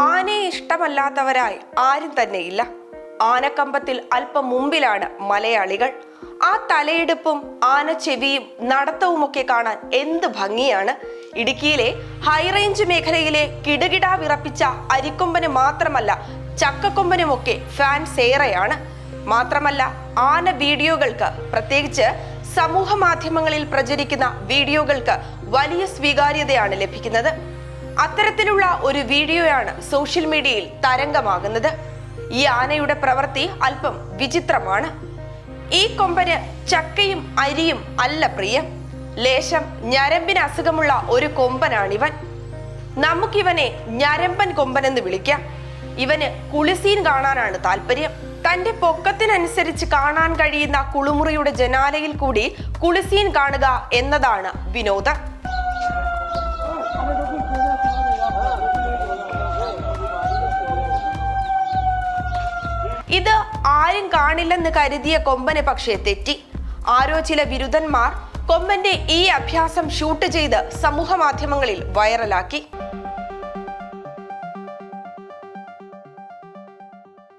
പരിചിതമല്ലാത്തവരായി ആരും തന്നെയില്ല. ആനക്കമ്പത്തിൽ അല്പം മുമ്പിലാണ് മലയാളികൾ. ആ തലയെടുപ്പും ആന ചെവിയും നടത്തവുമൊക്കെ കാണാൻ എന്ത് ഭംഗിയാണ്. ഇടുക്കിയിലെ ഹൈറേഞ്ച് മേഖലയിലെ കിടുകിടാ വിറപ്പിച്ച അരിക്കൊമ്പന് മാത്രമല്ല ചക്കക്കൊമ്പനുമൊക്കെ ഫാൻസ് ഏറെയാണ്. മാത്രമല്ല ആന വീഡിയോകൾക്ക് പ്രത്യേകിച്ച് സമൂഹ മാധ്യമങ്ങളിൽ പ്രചരിക്കുന്ന വീഡിയോകൾക്ക് വലിയ സ്വീകാര്യതയാണ് ലഭിക്കുന്നത്. അത്തരത്തിലുള്ള ഒരു വീഡിയോയാണ് സോഷ്യൽ മീഡിയയിൽ തരംഗമാകുന്നത്. ഈ ആനയുടെ പ്രവൃത്തി അല്പം വിചിത്രമാണ്. ഈ കൊമ്പന് ചക്കയും അരിയും അല്ല പ്രിയം. ലേശം ഞരമ്പിന് അസുഖമുള്ള ഒരു കൊമ്പനാണിവൻ. നമുക്കിവനെ ഞരമ്പൻ കൊമ്പനെന്ന് വിളിക്കാം. ഇവന് കുളിസീൻ കാണാനാണ് താല്പര്യം. തന്റെ പൊക്കത്തിനനുസരിച്ച് കാണാൻ കഴിയുന്ന കുളിമുറിയുടെ ജനാലയിൽ കൂടി കുളിസീൻ കാണുക എന്നതാണ് വിനോദം. ഇത് ആരും കാണില്ലെന്ന് കരുതിയ കൊമ്പന് പക്ഷേ തെറ്റി. ആരോ ചില ബിരുദന്മാർ കൊമ്പന്റെ ഈ അഭ്യാസം ഷൂട്ട് ചെയ്ത് സമൂഹ മാധ്യമങ്ങളിൽ വൈറലാക്കി.